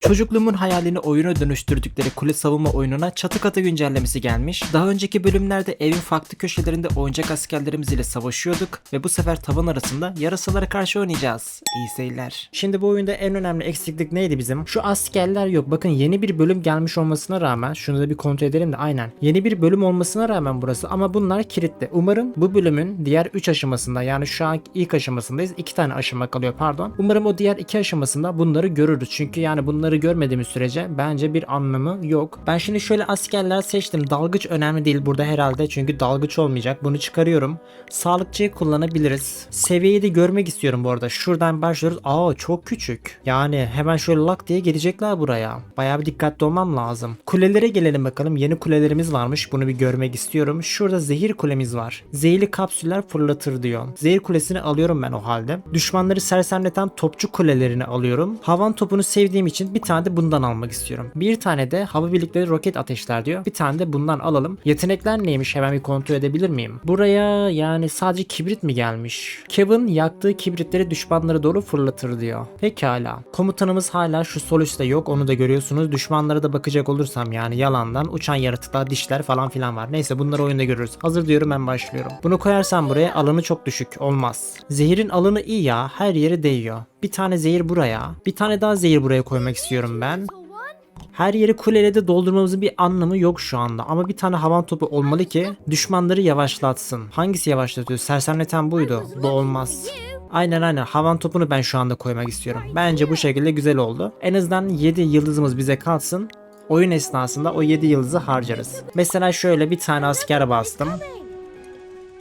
Çocukluğumun hayalini oyuna dönüştürdükleri kule savunma oyununa çatı katı güncellemesi gelmiş. Daha önceki bölümlerde evin farklı köşelerinde oyuncak askerlerimiz ile savaşıyorduk ve bu sefer tavan arasında yarasalara karşı oynayacağız. İyi seyirler. Şimdi bu oyunda en önemli eksiklik neydi bizim? Şu askerler yok. Bakın yeni bir bölüm gelmiş olmasına rağmen şunu da bir kontrol edelim de aynen. Yeni bir bölüm olmasına rağmen burası ama bunlar kilitli. Umarım bu bölümün diğer 3 aşamasında yani şu an ilk aşamasındayız. 2 tane aşama kalıyor pardon. Umarım o diğer 2 aşamasında bunları görürüz. Çünkü yani bunları görmediğimiz sürece bence bir anlamı yok. Ben şimdi şöyle askerler seçtim. Dalgıç önemli değil burada herhalde çünkü dalgıç olmayacak. Bunu çıkarıyorum. Sağlıkçıyı kullanabiliriz. Seviyeyi de görmek istiyorum bu arada. Şuradan başlıyoruz. Aa çok küçük. Yani hemen şöyle lak diye gelecekler buraya. Bayağı bir dikkatli olmam lazım. Kulelere gelelim bakalım. Yeni kulelerimiz varmış. Bunu bir görmek istiyorum. Şurada zehir kulemiz var. Zehirli kapsüller fırlatır diyor. Zehir kulesini alıyorum ben o halde. Düşmanları sersemleten topçu kulelerini alıyorum. Havan topunu sevdiğim için bir tane de bundan almak istiyorum. Bir tane de hava birlikleri roket ateşler diyor. Bir tane de bundan alalım. Yetenekler neymiş hemen bir kontrol edebilir miyim? Buraya yani sadece kibrit mi gelmiş? Kevin yaktığı kibritleri düşmanlara doğru fırlatır diyor. Pekala. Komutanımız hala şu sol üstte yok onu da görüyorsunuz. Düşmanlara da bakacak olursam yani yalandan uçan yaratıklar, dişler falan filan var. Neyse bunları oyunda görürüz. Hazır diyorum ben başlıyorum. Bunu koyarsam buraya alanı çok düşük. Olmaz. Zehirin alanı iyi ya. Her yere değiyor. Bir tane zehir buraya. Bir tane daha zehir buraya koymak istiyorum ben. Her yeri kuleyle de doldurmamızın bir anlamı yok şu anda. Ama bir tane havan topu olmalı ki düşmanları yavaşlatsın. Hangisi yavaşlatıyor? Sersemleten buydu. Bu olmaz. Aynen aynen havan topunu ben şu anda koymak istiyorum. Bence bu şekilde güzel oldu. En azından 7 yıldızımız bize kalsın. Oyun esnasında o 7 yıldızı harcarız. Mesela şöyle bir tane asker bastım.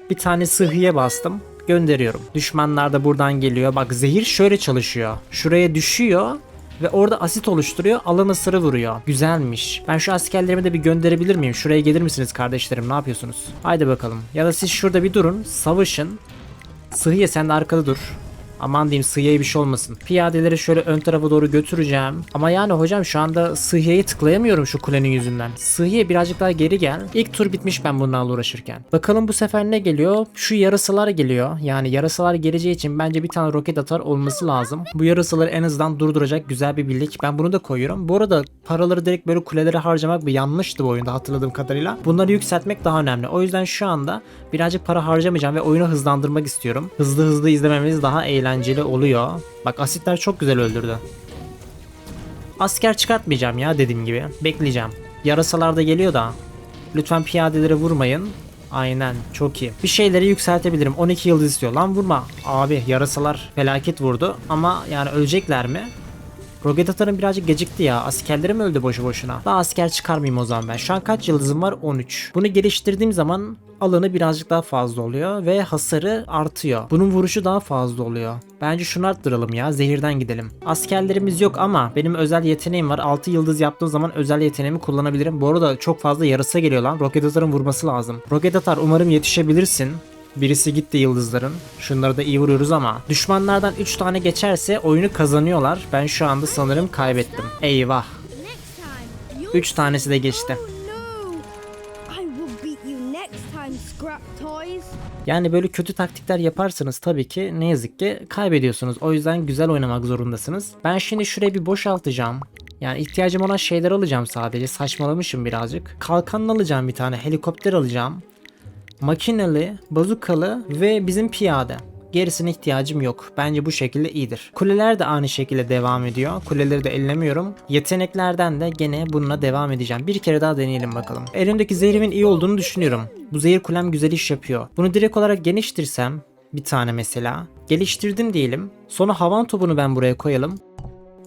Bir tane sıhhiye bastım. Gönderiyorum. Düşmanlar da buradan geliyor. Bak zehir şöyle çalışıyor. Şuraya düşüyor ve orada asit oluşturuyor. Alan ısırı vuruyor. Güzelmiş. Ben şu askerlerimi de bir gönderebilir miyim? Şuraya gelir misiniz kardeşlerim? Ne yapıyorsunuz? Haydi bakalım. Ya da siz şurada bir durun. Savaşın. Sıhhiye sen de arkada dur. Aman diyeyim Sıhhiye'ye bir şey olmasın. Piyadeleri şöyle ön tarafa doğru götüreceğim. Ama yani hocam şu anda Sıhhiye'yi tıklayamıyorum şu kulenin yüzünden. Sıhhiye birazcık daha geri gel. İlk tur bitmiş ben bunlarla uğraşırken. Bakalım bu sefer ne geliyor? Şu yarısalar geliyor. Yani yarısalar geleceği için bence bir tane roket atar olması lazım. Bu yarısaları en azından durduracak güzel bir birlik. Ben bunu da koyuyorum. Bu arada paraları direkt böyle kulelere harcamak bir yanlıştı bu oyunda hatırladığım kadarıyla. Bunları yükseltmek daha önemli. O yüzden şu anda birazcık para harcamayacağım ve oyunu hızlandırmak istiyorum. Hızlı hızlı izlememiz daha eğlenceli oluyor. Bak asitler çok güzel öldürdü. Asker çıkartmayacağım ya dediğim gibi. Bekleyeceğim. Yarasalar da geliyor da. Lütfen piyadeleri vurmayın. Aynen çok iyi. Bir şeyleri yükseltebilirim. 12 yıldız istiyor. Lan vurma. Abi yarasalar felaket vurdu. Ama yani ölecekler mi? Roket atarım birazcık gecikti ya. Askerlerim öldü boşu boşuna. Daha asker çıkarmayayım o zaman ben. Şu an kaç yıldızım var? 13. Bunu geliştirdiğim zaman alanı birazcık daha fazla oluyor ve hasarı artıyor. Bunun vuruşu daha fazla oluyor. Bence şunu arttıralım ya. Zehirden gidelim. Askerlerimiz yok ama benim özel yeteneğim var. 6 yıldız yaptığım zaman özel yeteneğimi kullanabilirim. Bu arada çok fazla yarasa geliyor lan. Roket atarın vurması lazım. Roket atar umarım yetişebilirsin. Birisi gitti yıldızların. Şunları da iyi vuruyoruz ama düşmanlardan 3 tane geçerse oyunu kazanıyorlar. Ben şu anda sanırım kaybettim. Eyvah. 3 tanesi de geçti. Toys. Yani böyle kötü taktikler yaparsanız tabii ki ne yazık ki kaybediyorsunuz. O yüzden güzel oynamak zorundasınız. Ben şimdi şurayı bir boşaltacağım. Yani ihtiyacım olan şeyler alacağım sadece. Saçmalamışım birazcık. Kalkan alacağım bir tane. Helikopter alacağım. Makineli, bazukalı ve bizim piyade. Gerisine ihtiyacım yok. Bence bu şekilde iyidir. Kuleler de aynı şekilde devam ediyor. Kuleleri de ellemiyorum. Yeteneklerden de gene bununla devam edeceğim. Bir kere daha deneyelim bakalım. Elimdeki zehrimin iyi olduğunu düşünüyorum. Bu zehir kulem güzel iş yapıyor. Bunu direkt olarak geliştirsem bir tane mesela. Geliştirdim diyelim. Sonra havan topunu ben buraya koyalım.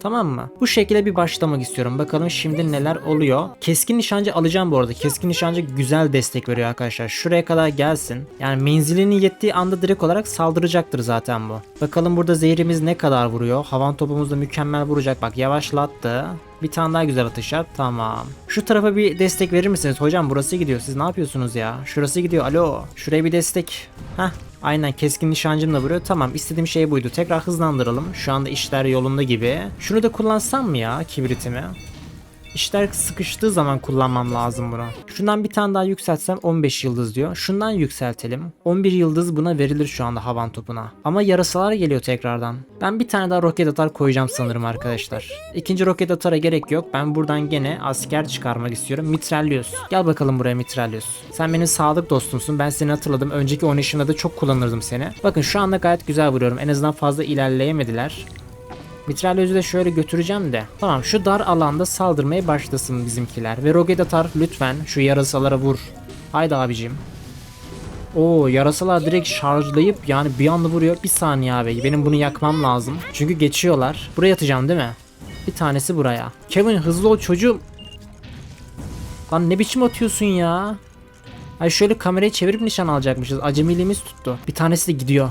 Tamam mı? Bu şekilde bir başlamak istiyorum. Bakalım şimdi neler oluyor. Keskin nişancı alacağım bu arada. Keskin nişancı güzel destek veriyor arkadaşlar. Şuraya kadar gelsin. Yani menzilinin yettiği anda direkt olarak saldıracaktır zaten bu. Bakalım burada zehrimiz ne kadar vuruyor. Havan topumuz da mükemmel vuracak. Bak yavaşlattı. Bir tane daha güzel atış yap. Tamam. Şu tarafa bir destek verir misiniz? Hocam burası gidiyor. Siz ne yapıyorsunuz ya? Şurası gidiyor. Alo. Şuraya bir destek. Hah. Aynen keskin nişancımla vuruyor. Tamam istediğim şey buydu. Tekrar hızlandıralım. Şu anda işler yolunda gibi. Şunu da kullansam mı ya kibritimi? İşler sıkıştığı zaman kullanmam lazım bunu. Şundan bir tane daha yükseltsem 15 yıldız diyor. Şundan yükseltelim. 11 yıldız buna verilir şu anda havan topuna. Ama yarasalar geliyor tekrardan. Ben bir tane daha roket atar koyacağım sanırım arkadaşlar. İkinci roket atara gerek yok. Ben buradan gene asker çıkarmak istiyorum. Mitrallius. Gel bakalım buraya Mitrallius. Sen benim sadık dostumsun. Ben seni hatırladım. Önceki oynayışımda da çok kullanırdım seni. Bakın şu anda gayet güzel vuruyorum. En azından fazla ilerleyemediler. Mitralyözü de şöyle götüreceğim de. Tamam şu dar alanda saldırmaya başlasın bizimkiler. Ve roket atar lütfen şu yarasalara vur. Haydi abicim. Oo yarasalar direkt şarjlayıp yani bir anda vuruyor. Bir saniye abi benim bunu yakmam lazım. Çünkü geçiyorlar. Buraya atacağım değil mi? Bir tanesi buraya. Kevin hızlı ol çocuğum. Lan ne biçim atıyorsun ya? Ay şöyle kamerayı çevirip nişan alacakmışız. Acemiliğimiz tuttu. Bir tanesi de gidiyor.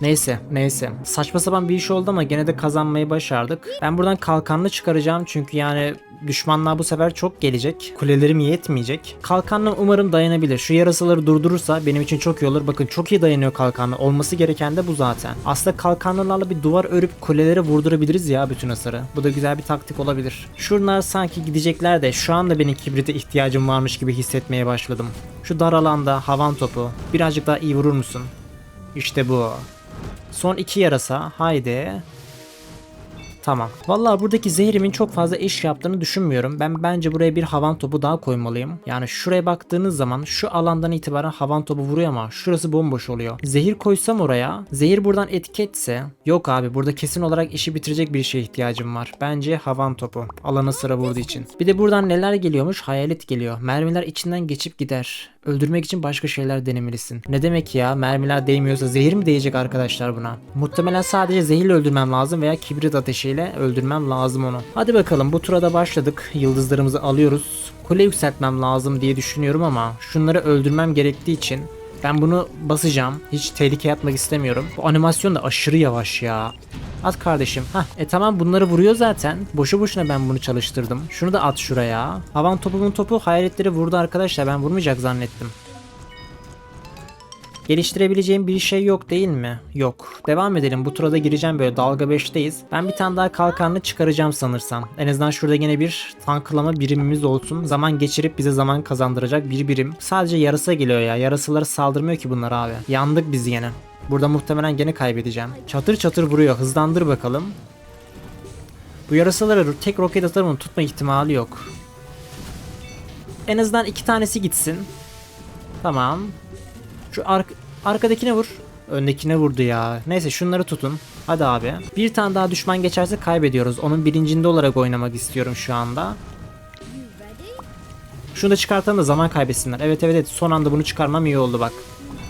Neyse neyse. Saçma sapan bir iş oldu ama gene de kazanmayı başardık. Ben buradan kalkanlı çıkaracağım çünkü yani düşmanlar bu sefer çok gelecek. Kulelerim yetmeyecek. Kalkanlı umarım dayanabilir. Şu yarasaları durdurursa benim için çok iyi olur. Bakın çok iyi dayanıyor kalkanlı. Olması gereken de bu zaten. Aslında kalkanlılarla bir duvar örüp kulelere vurdurabiliriz ya bütün hasarı. Bu da güzel bir taktik olabilir. Şunlar sanki gidecekler de şu anda benim kibrite ihtiyacım varmış gibi hissetmeye başladım. Şu dar alanda havan topu. Birazcık daha iyi vurur musun? İşte bu. Son iki yarasa. Haydi. Tamam. Vallahi buradaki zehrimin çok fazla iş yaptığını düşünmüyorum. Ben bence buraya bir havan topu daha koymalıyım. Yani şuraya baktığınız zaman şu alandan itibaren havan topu vuruyor ama şurası bomboş oluyor. Zehir koysam oraya. Zehir buradan etiketse. Yok abi burada kesin olarak işi bitirecek bir şeye ihtiyacım var. Bence havan topu. Alana sıra vurduğu için. Bir de buradan neler geliyormuş? Hayalet geliyor. Mermiler içinden geçip gider. Öldürmek için başka şeyler denemelisin. Ne demek ya? Mermiler değmiyorsa zehir mi değecek arkadaşlar buna? Muhtemelen sadece zehirle öldürmem lazım veya kibrit ateşiyle öldürmem lazım onu. Hadi bakalım bu tura da başladık. Yıldızlarımızı alıyoruz. Kule yükseltmem lazım diye düşünüyorum ama şunları öldürmem gerektiği için ben bunu basacağım. Hiç tehlikeye atmak istemiyorum. Bu animasyon da aşırı yavaş ya. At kardeşim. Hah e tamam bunları vuruyor zaten. Boşu boşuna ben bunu çalıştırdım. Şunu da at şuraya. Havan topumun topu hayaletleri vurdu arkadaşlar. Ben vurmayacak zannettim. Geliştirebileceğim bir şey yok değil mi? Yok. Devam edelim. Bu turada gireceğim böyle dalga 5'teyiz. Ben bir tane daha kalkanlı çıkaracağım sanırsam. En azından şurada yine bir tanklama birimimiz olsun. Zaman geçirip bize zaman kazandıracak bir birim. Sadece yarasa geliyor ya. Yarasılara saldırmıyor ki bunlar abi. Yandık biz yine. Burada muhtemelen gene kaybedeceğim. Çatır çatır vuruyor. Hızlandır bakalım. Bu yarasaları tek roket atarımın tutma ihtimali yok. En azından iki tanesi gitsin. Tamam. Şu ark arkadakine vur. Öndekine vurdu ya. Neyse şunları tutun. Hadi abi. Bir tane daha düşman geçerse kaybediyoruz. Onun bilincinde olarak oynamak istiyorum şu anda. Şunu da çıkartalım da zaman kaybetsinler. Evet evet evet son anda bunu çıkarmam iyi oldu bak.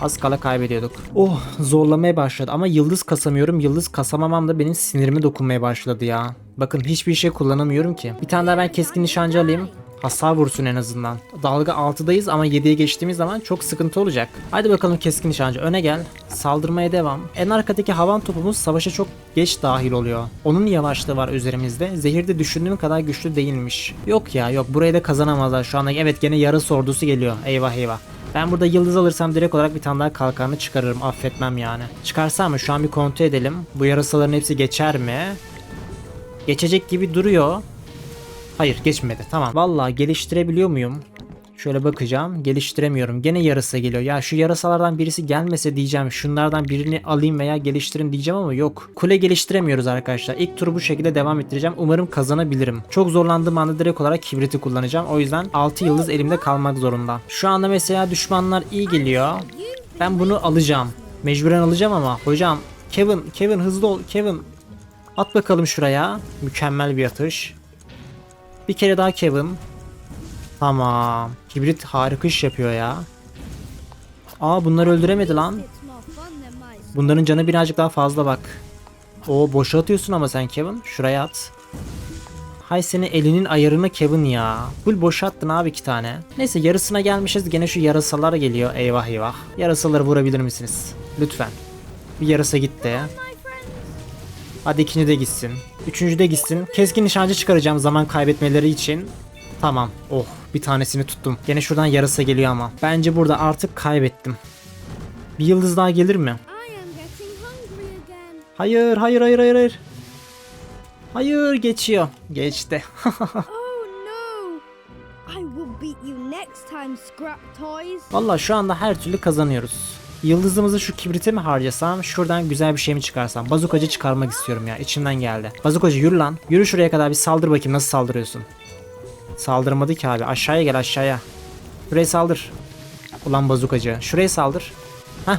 Az kala kaybediyorduk. Oh zorlamaya başladı ama yıldız kasamıyorum. Yıldız kasamamam da benim sinirime dokunmaya başladı ya. Bakın hiçbir şey kullanamıyorum ki. Bir tane daha ben keskin nişancı alayım. Hasar vursun en azından. Dalga 6'dayız ama 7'ye geçtiğimiz zaman çok sıkıntı olacak. Hadi bakalım keskin nişancı öne gel. Saldırmaya devam. En arkadaki havan topumuz savaşa çok geç dahil oluyor. Onun yavaşlığı var üzerimizde. Zehir de düşündüğüm kadar güçlü değilmiş. Yok ya yok burayı da kazanamazlar şu anda. Evet gene yarı ordusu geliyor. Eyvah eyvah. Ben burada yıldız alırsam direkt olarak bir tane daha kalkanı çıkarırım. Affetmem yani. Çıkarsam mı? Şu an bir kontrol edelim. Bu yarasaların hepsi geçer mi? Geçecek gibi duruyor. Hayır geçmedi. Tamam. Vallahi geliştirebiliyor muyum? Şöyle bakacağım. Geliştiremiyorum. Gene yarasa geliyor. Ya şu yarasalardan birisi gelmese diyeceğim. Şunlardan birini alayım veya geliştirin diyeceğim ama yok. Kule geliştiremiyoruz arkadaşlar. İlk turu bu şekilde devam ettireceğim. Umarım kazanabilirim. Çok zorlandığım anda direkt olarak kibriti kullanacağım. O yüzden 6 yıldız elimde kalmak zorunda. Şu anda mesela düşmanlar iyi geliyor. Ben bunu alacağım. Mecburen alacağım ama hocam Kevin, Kevin hızlı ol. Kevin at bakalım şuraya. Mükemmel bir atış. Bir kere daha Kevin. Tamam. Kibrit harika iş yapıyor ya. Aa bunları öldüremedi lan. Bunların canı birazcık daha fazla bak. O boşa atıyorsun ama sen Kevin. Şuraya at. Hay seni elinin ayarını Kevin ya. Full boşa attın abi iki tane. Neyse yarısına gelmişiz. Gene şu yarasalar geliyor. Eyvah eyvah. Yarasaları vurabilir misiniz? Lütfen. Bir yarasa gitti. Hadi ikinci de gitsin. Üçüncü de gitsin. Keskin nişancı çıkaracağım zaman kaybetmeleri için. Tamam. Oh bir tanesini tuttum. Gene şuradan yarısı geliyor ama. Bence burada artık kaybettim. Bir yıldız daha gelir mi? Hayır hayır hayır hayır hayır. Hayır geçiyor. Geçti. Oh. Valla şu anda her türlü kazanıyoruz. Yıldızımızı şu kibrite mi harcasam şuradan güzel bir şey mi çıkarsam bazukacı çıkarmak istiyorum ya içimden geldi. Bazukacı yürü lan yürü şuraya kadar bir saldır bakayım nasıl saldırıyorsun. Saldırmadı ki abi aşağıya gel aşağıya. Şuraya saldır. Ulan bazukacı şuraya saldır. Hah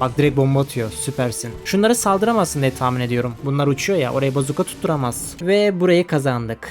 Bak direkt bomba atıyor. Süpersin. Şunları saldıramazsın diye tahmin ediyorum. Bunlar uçuyor ya. Oraya bazuka tutturamaz. Ve burayı kazandık.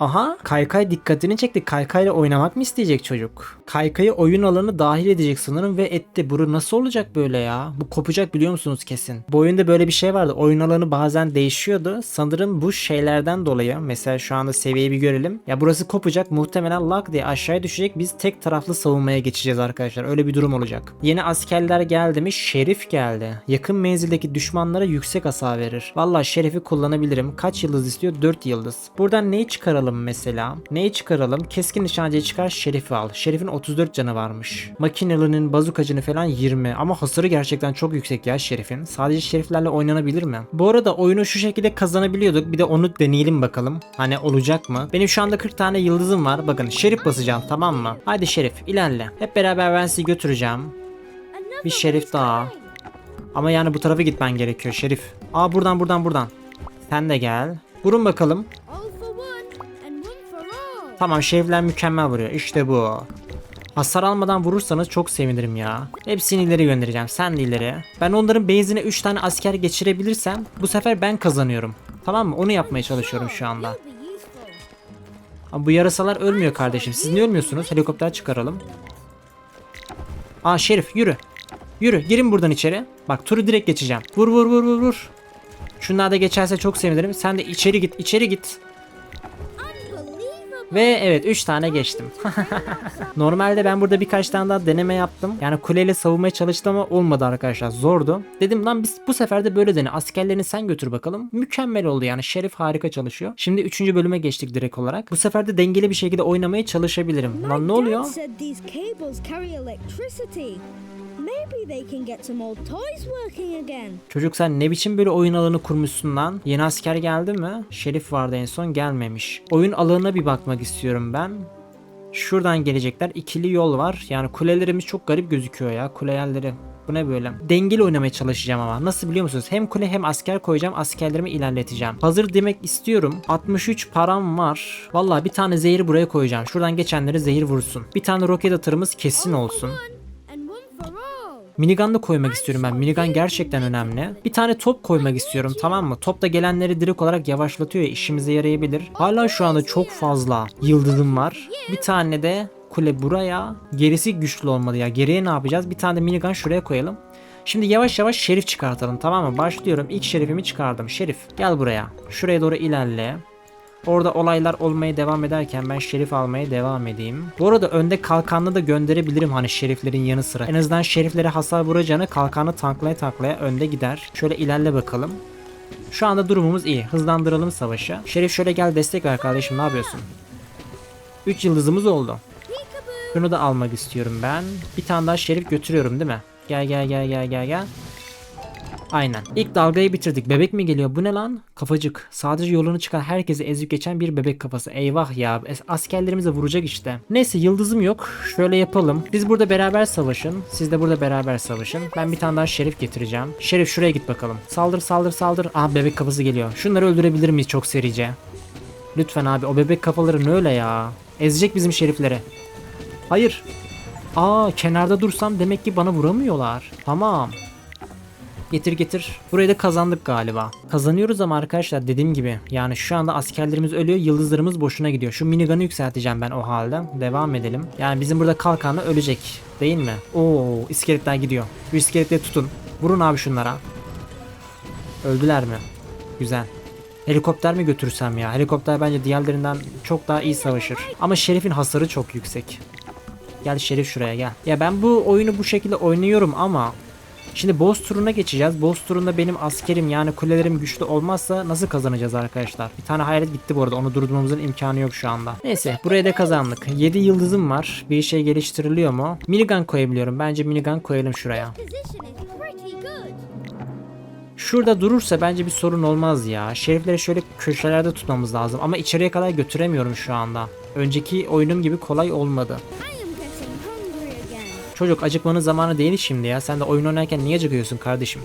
Aha Kaykay dikkatini çekti. Kaykayla oynamak mı isteyecek çocuk? Kaykayı oyun alanı dahil edecek sanırım ve etti. Buru nasıl olacak böyle ya? Bu kopacak biliyor musunuz kesin? Bu oyunda böyle bir şey vardı. Oyun alanı bazen değişiyordu. Sanırım bu şeylerden dolayı. Mesela şu anda seviyeyi bir görelim. Ya burası kopacak. Muhtemelen lak diye aşağıya düşecek. Biz tek taraflı savunmaya geçeceğiz arkadaşlar. Öyle bir durum olacak. Yeni askerler geldi mi? Şerif geldi. Yakın menzildeki düşmanlara yüksek hasar verir. Valla şerifi kullanabilirim. Kaç yıldız istiyor? 4 yıldız. Buradan neyi çıkaralım mesela? Neyi çıkaralım? Keskin nişancıyı çıkar şerifi al. Şerifin 34 canı varmış. Makinelinin bazukacını falan 20. Ama hasarı gerçekten çok yüksek ya şerifin. Sadece şeriflerle oynanabilir mi? Bu arada oyunu şu şekilde kazanabiliyorduk. Bir de onu deneyelim bakalım. Hani olacak mı? Benim şu anda 40 tane yıldızım var. Bakın şerif basacağım tamam mı? Haydi şerif ilerle. Hep beraber ben sizi götüreceğim. Bir şerif daha. Ama yani bu tarafa gitmen gerekiyor Şerif. Aa buradan buradan buradan. Sen de gel. Vurun bakalım. Tamam şerifler mükemmel vuruyor. İşte bu. Hasar almadan vurursanız çok sevinirim ya. Hepsini ileri göndereceğim. Sen de ileri. Ben onların base'ine 3 tane asker geçirebilirsem bu sefer ben kazanıyorum. Tamam mı? Onu yapmaya çalışıyorum şu anda. Ama bu yarasalar ölmüyor kardeşim. Siz niye ölmüyorsunuz? Helikopter çıkaralım. Aa Şerif yürü. Yürü girin buradan içeri. Bak turu direkt geçeceğim. Vur vur vur vur vur. Şunlar da geçerse çok sevinirim. Sen de içeri git içeri git. Ve evet 3 tane geçtim. Normalde ben burada birkaç tane daha deneme yaptım. Yani kuleyle savunmaya çalıştım ama olmadı arkadaşlar. Zordu. Dedim lan biz bu sefer de böyle dene. Askerlerini sen götür bakalım. Mükemmel oldu yani. Şerif harika çalışıyor. Şimdi 3. bölüme geçtik direkt olarak. Bu sefer de dengeli bir şekilde oynamaya çalışabilirim. Lan ne oluyor? Çocuk sen ne biçim böyle oyun alanı kurmuşsun lan? Yeni asker geldi mi? Şerif vardı en son gelmemiş. Oyun alanına bir bakmak istiyorum ben. Şuradan gelecekler. İkili yol var. Yani kulelerimiz çok garip gözüküyor ya. Kule yerleri. Bu ne böyle? Dengeli oynamaya çalışacağım ama. Nasıl biliyor musunuz? Hem kule hem asker koyacağım. Askerlerimi ilerleteceğim. Hazır demek istiyorum. 63 param var. Vallahi bir tane zehir buraya koyacağım. Şuradan geçenleri zehir vursun. Bir tane roket atırımız kesin olsun. Minigun da koymak istiyorum ben. Minigun gerçekten önemli. Bir tane top koymak istiyorum tamam mı? Top da gelenleri direkt olarak yavaşlatıyor ya işimize yarayabilir. Hala şu anda çok fazla yıldızım var. Bir tane de kule buraya. Gerisi güçlü olmadı ya. Geriye ne yapacağız? Bir tane de minigun şuraya koyalım. Şimdi yavaş yavaş şerif çıkartalım tamam mı? Başlıyorum. İlk şerifimi çıkardım. Şerif gel buraya. Şuraya doğru ilerle. Orada olaylar olmaya devam ederken ben şerif almaya devam edeyim. Bu arada önde kalkanlı da gönderebilirim hani şeriflerin yanı sıra. En azından şeriflere hasar vuracağını kalkanı tanklaya tanklaya önde gider. Şöyle ilerle bakalım. Şu anda durumumuz iyi. Hızlandıralım savaşı. Şerif şöyle gel destek ver kardeşim ne yapıyorsun? 3 yıldızımız oldu. Şunu da almak istiyorum ben. Bir tane daha şerif götürüyorum değil mi? Gel gel gel gel gel gel. Aynen. İlk dalgayı bitirdik. Bebek mi geliyor? Bu ne lan? Kafacık. Sadece yolunu çıkan herkesi ezip geçen bir bebek kafası. Eyvah ya. Askerlerimize vuracak işte. Neyse yıldızım yok. Şöyle yapalım. Biz burada beraber savaşın. Siz de burada beraber savaşın. Ben bir tane daha şerif getireceğim. Şerif şuraya git bakalım. Saldır saldır saldır. Aa bebek kafası geliyor. Şunları öldürebilir miyiz çok serice? Lütfen abi o bebek kafaları ne öyle ya? Ezecek bizim şerifleri. Hayır. Aa kenarda dursam demek ki bana vuramıyorlar. Tamam. Getir getir. Burayı da kazandık galiba. Kazanıyoruz ama arkadaşlar dediğim gibi yani şu anda askerlerimiz ölüyor yıldızlarımız boşuna gidiyor. Şu minigun'ı yükselteceğim ben o halde. Devam edelim. Yani bizim burada kalkanı ölecek değil mi? Oo iskeletler gidiyor. Bu iskeletleri tutun. Vurun abi şunlara. Öldüler mi? Güzel. Helikopter mi götürsem ya? Helikopter bence diğerlerinden çok daha iyi savaşır. Ama Şerif'in hasarı çok yüksek. Gel Şerif şuraya gel. Ya ben bu oyunu bu şekilde oynuyorum ama Şimdi boss turuna geçeceğiz. Boss turunda benim askerim yani kulelerim güçlü olmazsa nasıl kazanacağız arkadaşlar? Bir tane hayalet gitti bu arada. Onu durdurmamızın imkanı yok şu anda. Neyse buraya da kazandık. 7 yıldızım var. Bir şey geliştiriliyor mu? Minigun koyabiliyorum. Bence minigun koyalım şuraya. Şurada durursa bence bir sorun olmaz ya. Şerifleri şöyle köşelerde tutmamız lazım. Ama içeriye kadar götüremiyorum şu anda. Önceki oyunum gibi kolay olmadı. Çocuk acıkmanın zamanı değil şimdi ya. Sen de oyun oynarken niye acıkıyorsun kardeşim?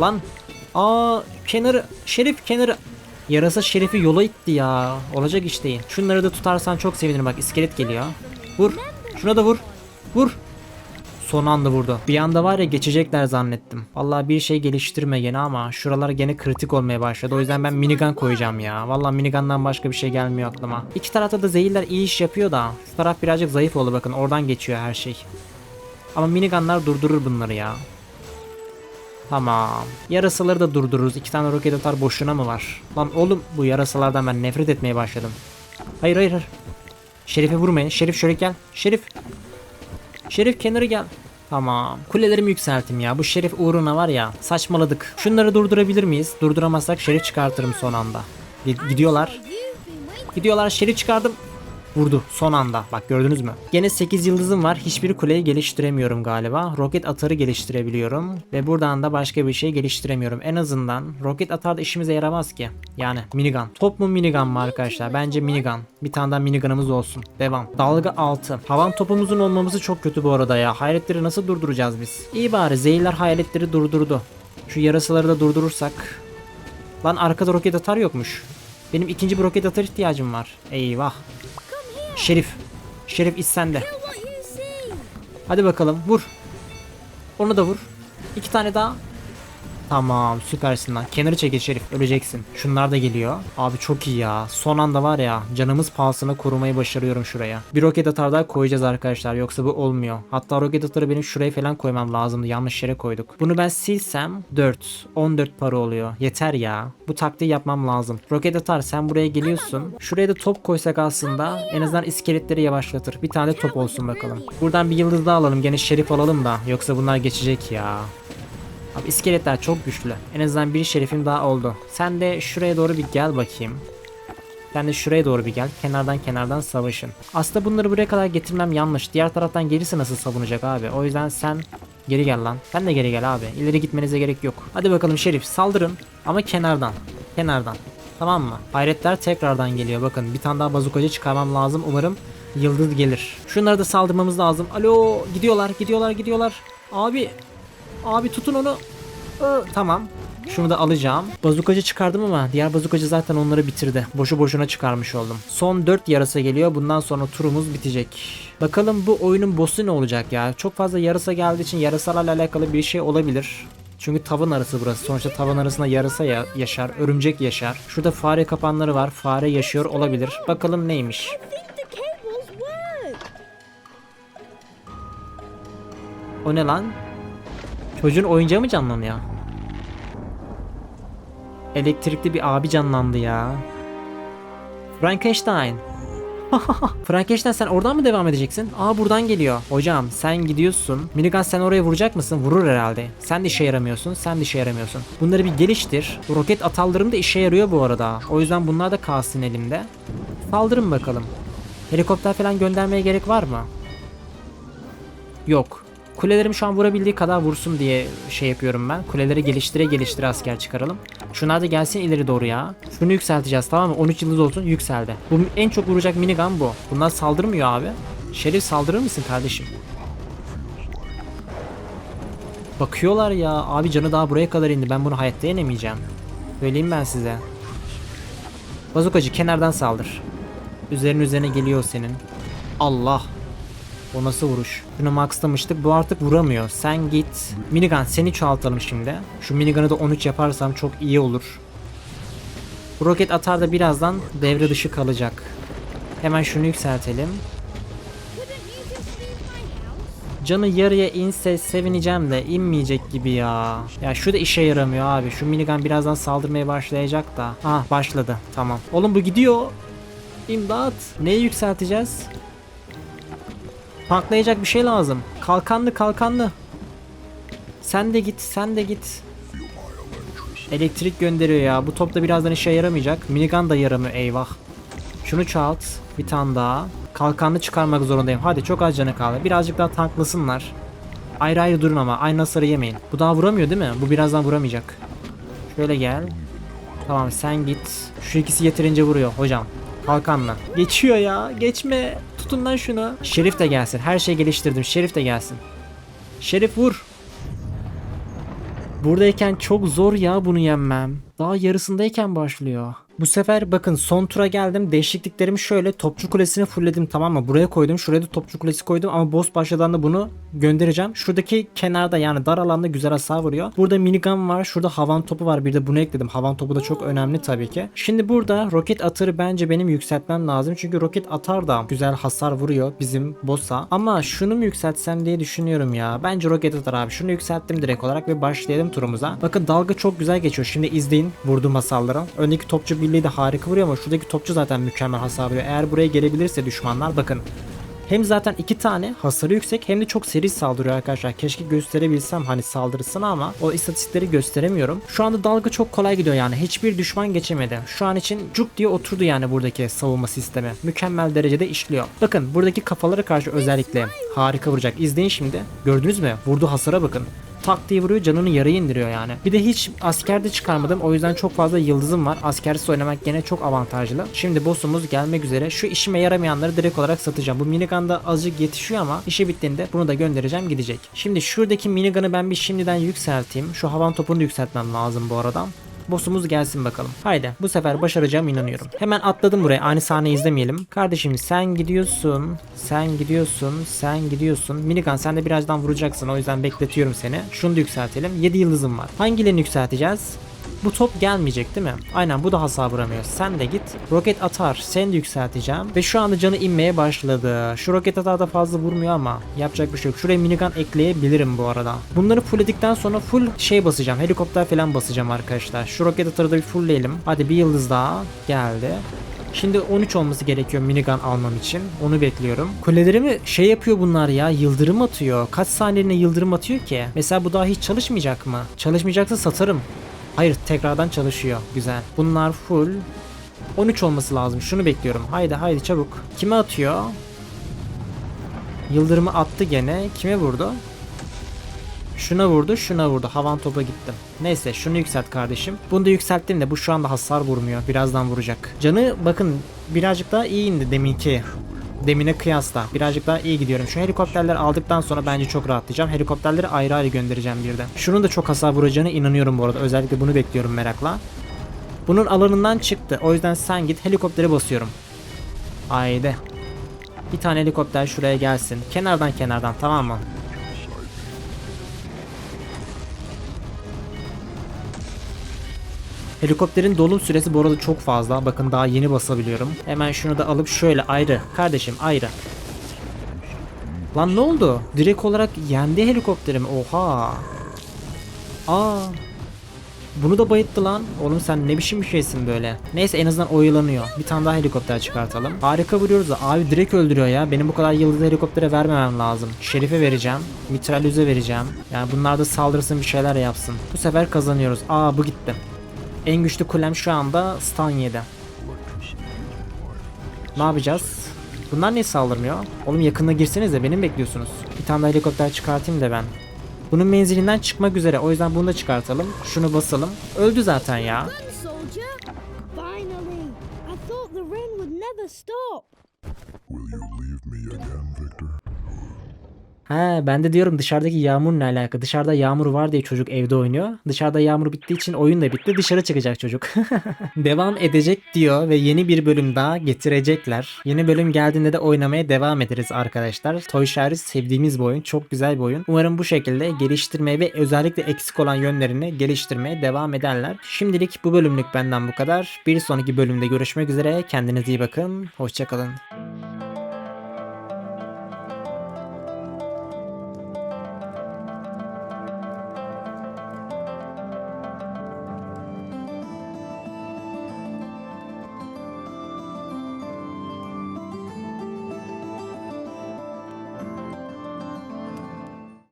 Lan. Aa kenarı. Şerif kenarı. Yarasa şerifi yola itti ya. Olacak iş değil. Şunları da tutarsan çok sevinirim bak iskelet geliyor. Vur. Şuna da vur. Vur. Son anda vurdu. Bir anda var ya geçecekler zannettim. Vallahi bir şey geliştirme gene ama şuralar gene kritik olmaya başladı. O yüzden ben minigun koyacağım ya. Vallahi minigundan başka bir şey gelmiyor aklıma. İki tarafta da zehirler iyi iş yapıyor da. Şu taraf birazcık zayıf oldu bakın. Oradan geçiyor her şey. Ama minigunlar durdurur bunları ya. Tamam. Yarasaları da durdururuz. İki tane roket atar boşuna mı var? Lan oğlum bu yarasalardan ben nefret etmeye başladım. Hayır hayır hayır. Şerif'e vurmayın. Şerif şöyle gel. Şerif. Şerif kenarı gel. Tamam. Kulelerimi yükselttim ya. Bu şerif uğruna var ya. Saçmaladık. Şunları durdurabilir miyiz? Durduramazsak şerif çıkartırım son anda. Gi- Gidiyorlar. Gidiyorlar şerif çıkardım. Vurdu son anda. Bak gördünüz mü? Gene 8 yıldızım var. Hiçbir kuleyi geliştiremiyorum galiba. Roket atarı geliştirebiliyorum. Ve buradan da başka bir şey geliştiremiyorum. En azından roket atar da işimize yaramaz ki. Yani minigun. Top mu minigun mı arkadaşlar? Bence minigun. Bir tane daha minigunumuz olsun. Devam. Dalga 6. Havan topumuzun olmaması çok kötü bu arada ya. Hayaletleri nasıl durduracağız biz? İyi bari zehirler hayaletleri durdurdu. Şu yarasıları da durdurursak. Lan arkada roket atar yokmuş. Benim ikinci bir roket atar ihtiyacım var. Eyvah. Şerif. Şerif iş sende. Hadi bakalım vur. Onu da vur. İki tane daha. Tamam süpersin lan. Kenarı çekil Şerif öleceksin. Şunlar da geliyor. Abi çok iyi ya. Son anda var ya canımız pahasına korumayı başarıyorum şuraya. Bir roket atar daha koyacağız arkadaşlar yoksa bu olmuyor. Hatta roket atarı benim şuraya falan koymam lazımdı. Yanlış yere koyduk. Bunu ben silsem 4. 14 para oluyor. Yeter ya. Bu taktiği yapmam lazım. Roket atar sen buraya geliyorsun. Şuraya da top koysak aslında en azından iskeletleri yavaşlatır. Bir tane top olsun bakalım. Buradan bir yıldız daha alalım. Gene şerif alalım da. Yoksa bunlar geçecek ya. Abi iskeletler çok güçlü. En azından bir şerifim daha oldu. Sen de şuraya doğru bir gel bakayım. Sen de şuraya doğru bir gel. Kenardan kenardan savaşın. Aslında bunları buraya kadar getirmem yanlış. Diğer taraftan gelirse nasıl savunacak abi? O yüzden sen geri gel lan. Sen de geri gel abi. İleri gitmenize gerek yok. Hadi bakalım şerif saldırın. Ama kenardan. Kenardan. Tamam mı? Hayretler tekrardan geliyor. Bakın bir tane daha bazukacı çıkarmam lazım. Umarım yıldız gelir. Şunları da saldırmamız lazım. Alo gidiyorlar gidiyorlar gidiyorlar. Abi Abi tutun onu. Aa, tamam. Şunu da alacağım. Bazukacı çıkardım ama diğer bazukacı zaten onları bitirdi. Boşu boşuna çıkarmış oldum. Son 4 yarasa geliyor. Bundan sonra turumuz bitecek. Bakalım bu oyunun boss'u ne olacak ya? Çok fazla yarasa geldiği için yarasalarla alakalı bir şey olabilir. Çünkü tavan arası burası. Sonuçta tavan arasında yarasa ya yaşar, örümcek yaşar. Şurada fare kapanları var. Fare yaşıyor olabilir. Bakalım neymiş. O ne lan? Çocuğun oyuncağı mı canlanıyor? Elektrikli bir abi canlandı ya. Frankenstein. Frankenstein sen oradan mı devam edeceksin? Aa buradan geliyor. Hocam sen gidiyorsun. Minigun sen oraya vuracak mısın? Vurur herhalde. Sen de işe yaramıyorsun. Sen de işe yaramıyorsun. Bunları bir geliştir. Roket atallarım da işe yarıyor bu arada. O yüzden bunlar da kalsın elimde. Saldırın bakalım. Helikopter falan göndermeye gerek var mı? Yok. Kulelerim şu an vurabildiği kadar vursun diye şey yapıyorum ben. Kuleleri geliştire geliştire asker çıkaralım. Şunlar da gelsin ileri doğru ya. Şunu yükselteceğiz tamam mı? 13 yıldız olsun yükseldi. Bu en çok vuracak minigun bu. Bunlar saldırmıyor abi. Şerif saldırır mısın kardeşim? Bakıyorlar ya. Abi canı daha buraya kadar indi. Ben bunu hayatta yenemeyeceğim. Söyleyeyim ben size. Bazukacı kenardan saldır. Üzerine üzerine geliyor senin. Allah. O nasıl vuruş? Şunu maxlamıştık. Bu artık vuramıyor. Sen git. Minigun seni çoğaltalım şimdi. Şu minigun'ı da 13 yaparsam çok iyi olur. Bu roket atar da birazdan devre dışı kalacak. Hemen şunu yükseltelim. Canı yarıya inse sevineceğim de inmeyecek gibi ya. Ya şu da işe yaramıyor abi. Şu minigun birazdan saldırmaya başlayacak da. Ah başladı. Tamam. Oğlum bu gidiyor. İmdat. Neyi yükselteceğiz? Tanklayacak bir şey lazım. Kalkanlı kalkanlı. Sen de git sen de git. Elektrik gönderiyor ya. Bu top da birazdan işe yaramayacak. Minigun da yaramıyor eyvah. Şunu çoğalt. Bir tane daha. Kalkanlı çıkarmak zorundayım. Hadi çok az canı kaldı. Birazcık daha tanklasınlar. Ayrı ayrı durun ama aynı hasarı yemeyin. Bu daha vuramıyor değil mi? Bu birazdan vuramayacak. Şöyle gel. Tamam sen git. Şu ikisi yeterince vuruyor hocam. Kalkanla. Geçiyor ya. Geçme. Tutun lan şunu. Şerif de gelsin. Her şeyi geliştirdim. Şerif de gelsin. Şerif vur. Buradayken çok zor ya bunu yenmem. Daha yarısındayken başlıyor. Bu sefer bakın son tura geldim. Değişikliklerimi şöyle topçu kulesini fullledim tamam mı? Buraya koydum. Şuraya da topçu kulesi koydum ama boss başladığında bunu göndereceğim. Şuradaki kenarda yani dar alanda güzel hasar vuruyor. Burada minigun var. Şurada havan topu var. Bir de bunu ekledim. Havan topu da çok önemli tabii ki. Şimdi burada roket atarı bence benim yükseltmem lazım. Çünkü roket atar da güzel hasar vuruyor bizim boss'a. Ama şunu mu yükseltsem diye düşünüyorum ya. Bence roket atar abi. Şunu yükselttim direkt olarak ve başlayalım turumuza. Bakın dalga çok güzel geçiyor. Şimdi izleyin vurduğum hasarları. Öndeki topçu birliği de harika vuruyor ama şuradaki topçu zaten mükemmel hasar vuruyor. Eğer buraya gelebilirse düşmanlar bakın. Hem zaten iki tane hasarı yüksek hem de çok seri saldırıyor arkadaşlar. Keşke gösterebilsem hani saldırısını ama o istatistikleri gösteremiyorum. Şu anda dalga çok kolay gidiyor yani. Hiçbir düşman geçemedi. Şu an için cuk diye oturdu yani buradaki savunma sistemi. Mükemmel derecede işliyor. Bakın buradaki kafalara karşı özellikle harika vuracak. İzleyin şimdi. Gördünüz mü? Vurduğu hasara bakın tak diye vuruyor canını yarı indiriyor yani. Bir de hiç askerde çıkarmadım o yüzden çok fazla yıldızım var. Askersiz oynamak gene çok avantajlı. Şimdi boss'umuz gelmek üzere. Şu işime yaramayanları direkt olarak satacağım. Bu minigun'da azıcık yetişiyor ama işi bittiğinde bunu da göndereceğim gidecek. Şimdi şuradaki minigun'ı ben bir şimdiden yükselteyim. Şu havan topunu da yükseltmem lazım bu arada. Boss'umuz gelsin bakalım. Haydi bu sefer başaracağım inanıyorum. Hemen atladım buraya. Aynı sahneyi izlemeyelim. Kardeşim sen gidiyorsun. Sen gidiyorsun. Sen gidiyorsun. Minigun sen de birazdan vuracaksın. O yüzden bekletiyorum seni. Şunu da yükseltelim. 7 yıldızım var. Hangilerini yükselteceğiz? Bu top gelmeyecek değil mi? Aynen bu da hasar vuramıyor. Sen de git. Roket atar. Seni de yükselteceğim. Ve şu anda canı inmeye başladı. Şu roket atar da fazla vurmuyor ama yapacak bir şey yok. Şuraya minigun ekleyebilirim bu arada. Bunları fullledikten sonra full şey basacağım. Helikopter falan basacağım arkadaşlar. Şu roket atarı da bir fullleyelim. Hadi bir yıldız daha geldi. Şimdi 13 olması gerekiyor minigun almam için. Onu bekliyorum. Kulelerimi şey yapıyor bunlar ya. Yıldırım atıyor. Kaç saniyeliğine yıldırım atıyor ki? Mesela bu daha hiç çalışmayacak mı? Çalışmayacaksa satarım. Hayır tekrardan çalışıyor. Güzel. Bunlar full. 13 olması lazım. Şunu bekliyorum. Haydi haydi çabuk. Kime atıyor? Yıldırımı attı gene. Kime vurdu? Şuna vurdu, şuna vurdu. Havan topa gittim. Neyse şunu yükselt kardeşim. Bunu da yükselttim de bu şu anda hasar vurmuyor. Birazdan vuracak. Canı bakın birazcık daha iyi indi deminki. Demine kıyasla. Birazcık daha iyi gidiyorum. Şu helikopterleri aldıktan sonra bence çok rahatlayacağım. Helikopterleri ayrı ayrı göndereceğim birden. Şunun da çok hasar vuracağına inanıyorum bu arada. Özellikle bunu bekliyorum merakla. Bunun alanından çıktı. O yüzden sen git helikoptere basıyorum. Haydi. Bir tane helikopter şuraya gelsin. Kenardan kenardan tamam mı? Helikopterin dolum süresi bu arada çok fazla. Bakın daha yeni basabiliyorum. Hemen şunu da alıp şöyle ayrı. Kardeşim ayrı. Lan ne oldu? Direkt olarak yendi helikopterim. Oha. Aa. Bunu da bayıttı lan. Oğlum sen ne biçim bir şeysin böyle. Neyse en azından oyalanıyor. Bir tane daha helikopter çıkartalım. Harika vuruyoruz da abi direkt öldürüyor ya. Benim bu kadar yıldız helikoptere vermemem lazım. Şerife vereceğim. Mitralüze vereceğim. Yani bunlar da saldırsın bir şeyler yapsın. Bu sefer kazanıyoruz. Aa bu gitti. En güçlü kulem şu anda stun yedi. Ne yapacağız? Bunlar niye saldırmıyor? Oğlum yakına girseniz de benim bekliyorsunuz. Bir tane daha helikopter çıkartayım da ben. Bunun menzilinden çıkmak üzere. O yüzden bunu da çıkartalım. Şunu basalım. Öldü zaten ya. Run, soldier! Finally! I thought the rain would never stop. Will you leave me again, He ben de diyorum dışarıdaki yağmur ne alaka? Dışarıda yağmur var diye çocuk evde oynuyor. Dışarıda yağmur bittiği için oyun da bitti. Dışarı çıkacak çocuk. devam edecek diyor ve yeni bir bölüm daha getirecekler. Yeni bölüm geldiğinde de oynamaya devam ederiz arkadaşlar. Toy Story sevdiğimiz bir oyun. Çok güzel bir oyun. Umarım bu şekilde geliştirmeye ve özellikle eksik olan yönlerini geliştirmeye devam ederler. Şimdilik bu bölümlük benden bu kadar. Bir sonraki bölümde görüşmek üzere. Kendinize iyi bakın. Hoşçakalın.